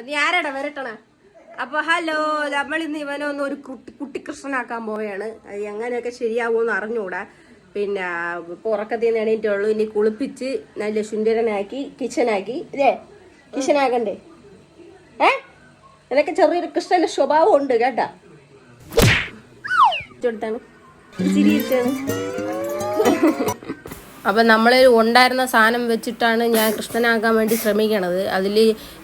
നീ ആരാടാ? വരട്ടണ അപ്പൊ ഹലോ നമ്മൾ ഇന്ന് ഇവനൊന്ന് ഒരു കുട്ടി കുട്ടിക്കൃഷ്ണനാക്കാൻ പോവുകയാണ്. അത് എങ്ങനെയൊക്കെ ശരിയാവുമെന്ന് അറിഞ്ഞൂടാ. പിന്നെ ഉറക്കത്തിൽ നിന്ന് എണീറ്റുള്ളൂ ഇനി കുളിപ്പിച്ച് നല്ല സുന്ദരനാക്കി കിച്ചനാക്കി. അല്ലേ കിച്ചനാക്കണ്ടേ ഏ? നിനക്ക് ചെറിയൊരു കൃഷ്ണന്റെ സ്വഭാവം ഉണ്ട് കേട്ടാ ഇതെടുത്താണ് ചിരിയിട്ടാണ് അപ്പം നമ്മൾ ഉണ്ടായിരുന്ന സാധനം വെച്ചിട്ടാണ് ഞാൻ കൃഷ്ണനാക്കാൻ വേണ്ടി ശ്രമിക്കണത്. അതിൽ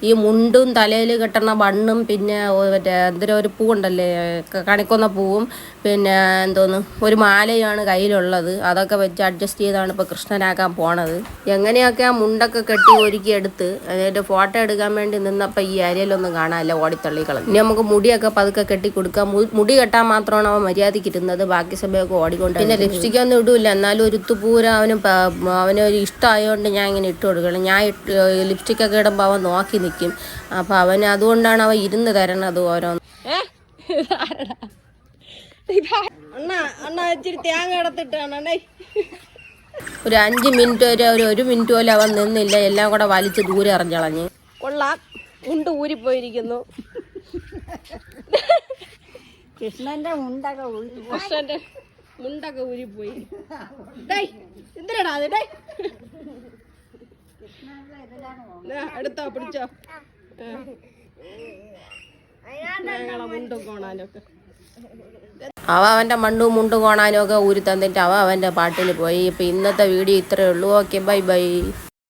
ഈ മുണ്ടും തലയിൽ കെട്ടണ വണ്ണും പിന്നെ മറ്റേ എന്തൊരു ഒരു പൂവുണ്ടല്ലേ കണിക്കുന്ന പൂവും പിന്നെ എന്തോന്ന് ഒരു മാലയാണ് കയ്യിലുള്ളത്. അതൊക്കെ വെച്ച് അഡ്ജസ്റ്റ് ചെയ്താണ് ഇപ്പോൾ കൃഷ്ണനാക്കാൻ പോണത്. എങ്ങനെയൊക്കെ ആ മുണ്ടൊക്കെ കെട്ടി ഒരുക്കി എടുത്ത് അതിന്റെ ഫോട്ടോ എടുക്കാൻ വേണ്ടി നിന്നപ്പോൾ ഈ അരിയിലൊന്നും കാണാനില്ല ഓടിത്തള്ളി കളഞ്ഞു ഇനി നമുക്ക് മുടിയൊക്കെ പതുക്കെ കെട്ടി കൊടുക്കാം. മുടി കെട്ടാൻ മാത്രമാണ് അവൻ മര്യാദയ്ക്ക് ഇരുന്നത്. ബാക്കി സമയമൊക്കെ ഓടിക്കൊണ്ട് പിന്നെ ലിപ്സ്റ്റിക് ഒന്നും ഇടൂല എന്നാലും ഒരു തുപ്പൂര അവന് പ- അവന് ഒരു ഇഷ്ടമായതുകൊണ്ട് ഞാൻ ഇങ്ങനെ ഇട്ട് കൊടുക്കണം ഞാൻ ഇട്ട് ലിപ്സ്റ്റിക്കൊക്കെ ഇടുമ്പോൾ അവൻ നോക്കി നിൽക്കും അപ്പം അവൻ അതുകൊണ്ടാണ് അവൻ ഇരുന്ന് തരണത് ഓരോന്ന്. തേങ്ങ കിടത്തിട്ടാണേ ഒരു അഞ്ച് മിനിറ്റ് വരെ ഒരു ഒരു മിനിറ്റ് പോലും അവൻ നിന്നില്ല. എല്ലാം കൂടെ വലിച്ച് ദൂരെ എറിഞ്ഞളഞ്ഞ്. കൊള്ളാം. മുണ്ട് ഊരിപ്പോയിരിക്കുന്നു. കൃഷ്ണന്റെ മുണ്ടൊക്കെ ഊരി കൃഷ്ണന്റെ മുണ്ടൊക്കെ ഊരിപ്പോയി. ഡേയ് എന്തിനാടാ അത്? എടുത്തോ പിടിച്ചോ. കോണാനൊക്കെ അവ അവന്റെ മണ്ണും മുണ്ടും കോണാനും ഒക്കെ ഊരി തന്നിട്ട് അവ അവന്റെ പാട്ടിൽ പോയി. ഇപ്പം ഇന്നത്തെ വീഡിയോ ഇത്രയേ ഉള്ളൂ. Okay bye bye